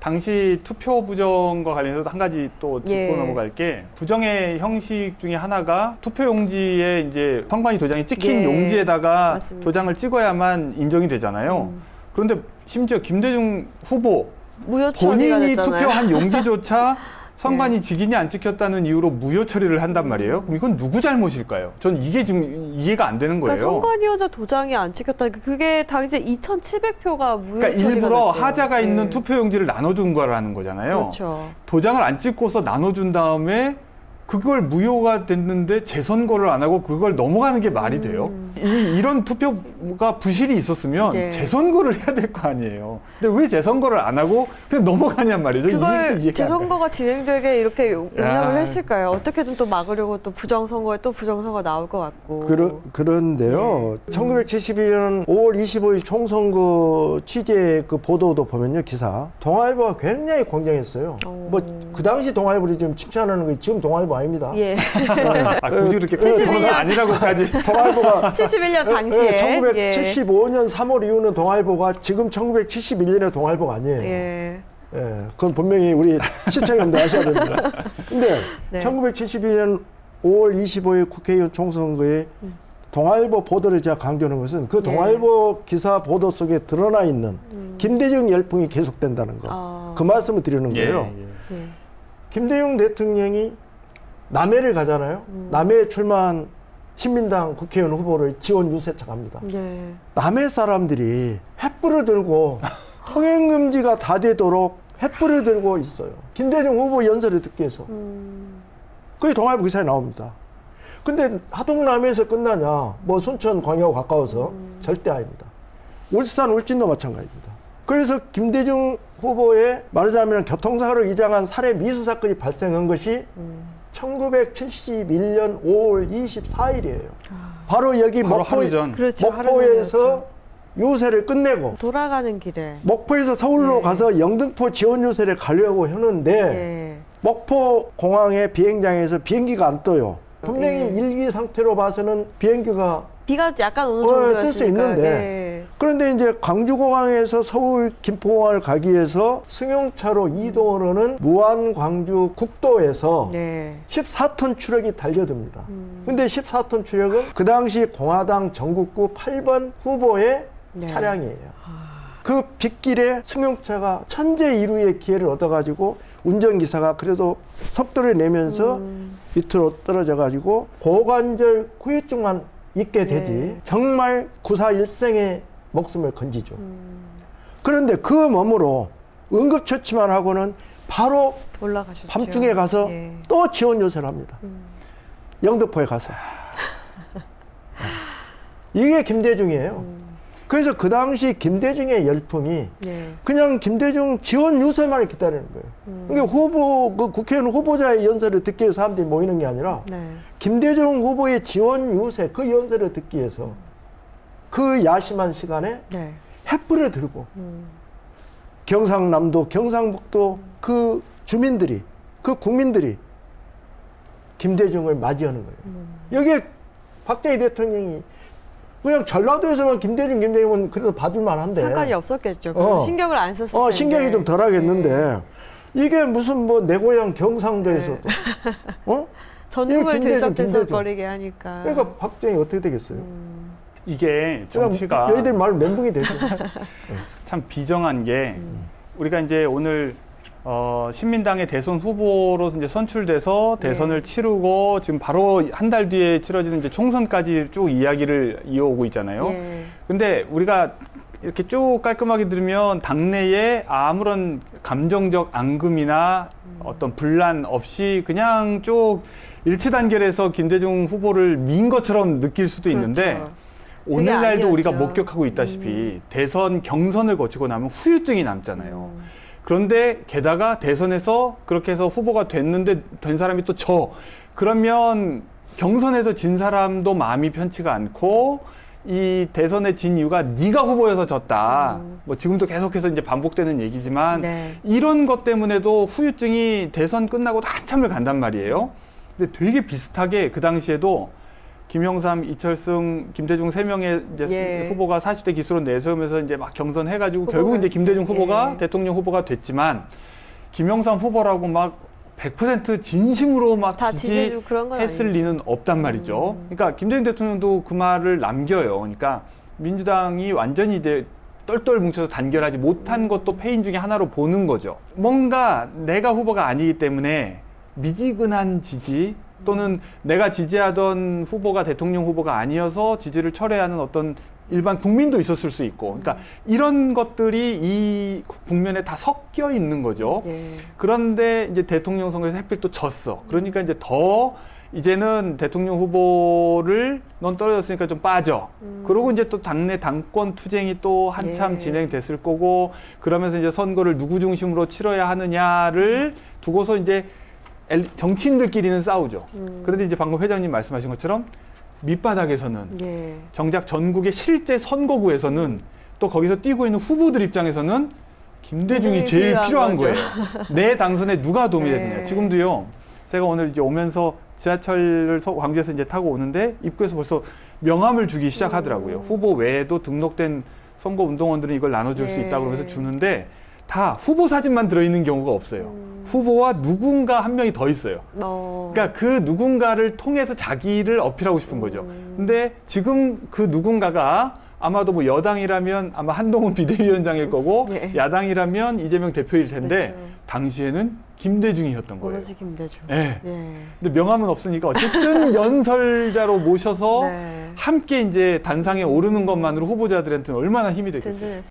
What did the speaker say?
당시 투표 부정과 관련해서 한 가지 또 짚고 예. 넘어갈 게 부정의 형식 중에 하나가 투표 용지에 이제 선관위 도장이 찍힌 예. 용지에다가 맞습니다. 도장을 찍어야만 인정이 되잖아요. 음. 그런데 심지어 김대중 후보 무효 처리가 본인이 됐잖아요. 투표한 용지조차 선관위 직인이 안 찍혔다는 이유로 무효 처리를 한단 말이에요. 그럼 이건 누구 잘못일까요? 전 이게 지금 이해가 안 되는 거예요. 그러니까 선관위원장 도장이 안 찍혔다. 그게 당시에 2,700표가 무효 그러니까 처리가 일부러 됐대요. 하자가 있는 예. 투표 용지를 나눠준 거라는 거잖아요. 그렇죠. 도장을 안 찍고서 나눠준 다음에 그걸 무효가 됐는데 재선거를 안 하고 그걸 넘어가는 게 말이 돼요. 음. 이, 이런 투표가 부실이 있었으면 네. 재선거를 해야 될 거 아니에요. 근데 왜 재선거를 안 하고 그냥 넘어가냐는 말이죠. 그걸. 재선거가 진행되게 이렇게 용- 용납을 야. 했을까요? 어떻게든 또 막으려고 또 부정선거에 또 부정선거 나올 것 같고. 그러, 그런데요. 1971년 5월 25일 총선거 취재 그 보도도 보면요, 기사. 동아일보가 굉장히 공정했어요. 오. 뭐그 당시 동아일보를 지금 칭찬하는 게 지금 동아일보 아닙니다. 예. 아, 굳이 그렇게 71 동사 년. 아니라고까지. 동아일보가 71년 당시에. 예. 1975년 3월 이후는 동아일보가 지금 1971년의 동아일보가 아니에요. 예. 예. 그건 분명히 우리 시청자분들 아셔야 됩니다. 근데 네. 1971년 5월 25일 국회의원 총선거에 음. 동아일보 보도를 제가 강조하는 것은 그 예. 동아일보 기사 보도 속에 드러나 있는 김대중 열풍이 계속된다는 거. 음. 아. 그 말씀을 드리는 예, 거예요. 예. 예. 김대중 대통령이 남해를 가잖아요. 음. 남해에 출마한 신민당 국회의원 후보를 지원 유세차갑니다. 예. 남해 사람들이 횃불을 들고 통행금지가 다 되도록 횃불을 들고 있어요. 김대중 후보 연설을 듣기 위해서. 음. 그게 동아일보 기사에 나옵니다. 근데 하동남에서 끝나냐? 뭐 순천 광야와 가까워서 절대 아닙니다. 울산 울진도 마찬가지입니다. 그래서 김대중 후보의 말하자면 교통사고를 이장한 살해 미수 사건이 발생한 것이 1971년 5월 24일이에요. 바로 여기 바로 목포. 그렇죠. 목포에서 전이었죠. 유세를 끝내고 돌아가는 길에. 목포에서 서울로 네. 가서 영등포 지원 유세를 가려고 하는데 예. 목포 공항의 비행장에서 비행기가 안 떠요. 분명히 예. 일기 상태로 봐서는 비행기가 비가 약간 오는 어, 정도였으니까. 뜰수 있는데. 예. 그런데 이제 광주공항에서 서울 김포공항을 가기 위해서 승용차로 이동하는 무안 광주 국도에서 네. 14톤 추력이 달려듭니다. 음. 근데 14톤 추력은 그 당시 공화당 전국구 8번 후보의 네. 차량이에요. 그 빗길에 승용차가 천재 이루의 기회를 얻어가지고 운전기사가 그래도 속도를 내면서 음. 밑으로 떨어져가지고 고관절 후유증만 있게 되지 네. 정말 구사 일생의 목숨을 건지죠. 음. 그런데 그 몸으로 응급처치만 하고는 바로 올라가셨죠. 밤중에 가서 예. 또 지원 요새를 합니다. 음. 영등포에 가서. 이게 김대중이에요. 음. 그래서 그 당시 김대중의 열풍이 네. 그냥 김대중 지원 유세만을 기다리는 거예요. 음. 그러니까 후보, 그 국회의원 후보자의 연설을 듣기 위해서 사람들이 모이는 게 아니라 네. 김대중 후보의 지원 유세 그 연설을 듣기 위해서 그 야심한 시간에 네. 횃불을 들고 음. 경상남도, 경상북도 그 주민들이 그 국민들이 김대중을 맞이하는 거예요. 음. 여기에 박정희 대통령이 그냥 전라도에서만 김대중, 김대중은 그래도 봐줄 만 한데 상관이 없었겠죠. 어. 신경을 안 썼을 텐데. 어, 신경이 좀 덜하겠는데 네. 이게 무슨 뭐 내 고향 경상도에서도 어? 전국을 김대중, 들썩들썩 김대중. 거리게 하니까. 그러니까 박정희 어떻게 되겠어요? 음. 이게 정치가 너희들 말 멘붕이 되죠. 참 비정한 게 음. 우리가 이제 오늘 어, 신민당의 대선 후보로 이제 선출돼서 네. 대선을 치르고 지금 바로 한 달 뒤에 치러지는 이제 총선까지 쭉 이야기를 이어오고 있잖아요. 예. 근데 우리가 이렇게 쭉 깔끔하게 들으면 당내에 아무런 감정적 앙금이나 어떤 분란 없이 그냥 쭉 일치단결해서 김대중 후보를 민 것처럼 느낄 수도 있는데 그렇죠. 오늘날도 우리가. 목격하고 있다시피 대선 경선을 거치고 나면 후유증이 남잖아요. 음. 그런데 게다가 대선에서 그렇게 해서 후보가 됐는데 된 사람이 또 져. 그러면 경선에서 진 사람도 마음이 편치가 않고 이 대선에 진 이유가 네가 후보여서 졌다. 음. 뭐 지금도 계속해서 이제 반복되는 얘기지만 네. 이런 것 때문에도 후유증이 대선 끝나고도 한참을 간단 말이에요. 근데 되게 비슷하게 그 당시에도 김영삼, 이철승, 김대중 세 명의 이제 예. 후보가 40대 기수로 내세우면서 이제 막 경선해가지고 후보가- 결국 이제 김대중 후보가 예. 대통령 후보가 됐지만 김영삼 후보라고 막 100% 진심으로 막 지지했을. 리는 없단 말이죠. 음. 그러니까 김대중 대통령도 그 말을 남겨요. 그러니까 민주당이 완전히 이제 똘똘 뭉쳐서 단결하지 못한 것도 패인 중에 하나로 보는 거죠. 뭔가 내가 후보가 아니기 때문에 미지근한 지지 또는 내가 지지하던 후보가 대통령 후보가 아니어서 지지를 철회하는 어떤 일반 국민도 있었을 수 있고, 그러니까 이런 것들이 이 국면에 다 섞여 있는 거죠. 예. 그런데 이제 대통령 선거에서 하필 또 졌어. 그러니까 이제 더 이제는 대통령 후보를 넌 떨어졌으니까 좀 빠져. 음. 그러고 이제 또 당내 당권 투쟁이 또 한참 예. 진행됐을 거고 그러면서 이제 선거를 누구 중심으로 치러야 하느냐를 두고서 이제 엘- 정치인들끼리는 싸우죠. 음. 그런데 이제 방금 회장님 말씀하신 것처럼 밑바닥에서는 예. 정작 전국의 실제 선거구에서는 또 거기서 뛰고 있는 후보들 입장에서는 김대중이 제일 필요한 필요한. 거예요. 내 당선에 누가 도움이 네. 되느냐. 지금도요. 제가 오늘 이제 오면서 지하철을 서- 광주에서 이제 타고 오는데 입구에서 벌써 명함을 주기 시작하더라고요. 음. 후보 외에도 등록된 선거 운동원들은 이걸 나눠줄 수 네. 있다 그러면서 주는데 다 후보 사진만 들어있는 경우가 없어요. 음. 후보와 누군가 한 명이 더 있어요. 어. 그러니까 그 누군가를 통해서 자기를 어필하고 싶은 거죠. 음. 근데 지금 그 누군가가 아마도 뭐 여당이라면 아마 한동훈 비대위원장일 거고 예. 야당이라면 이재명 대표일 텐데 그렇죠. 당시에는 김대중이었던 거예요. 오로지 김대중. 예. 예. 근데 명함은 없으니까 어쨌든 연설자로 모셔서 네. 함께 이제 단상에 오르는 것만으로 후보자들한테는 얼마나 힘이 되겠어요. 든든했어요.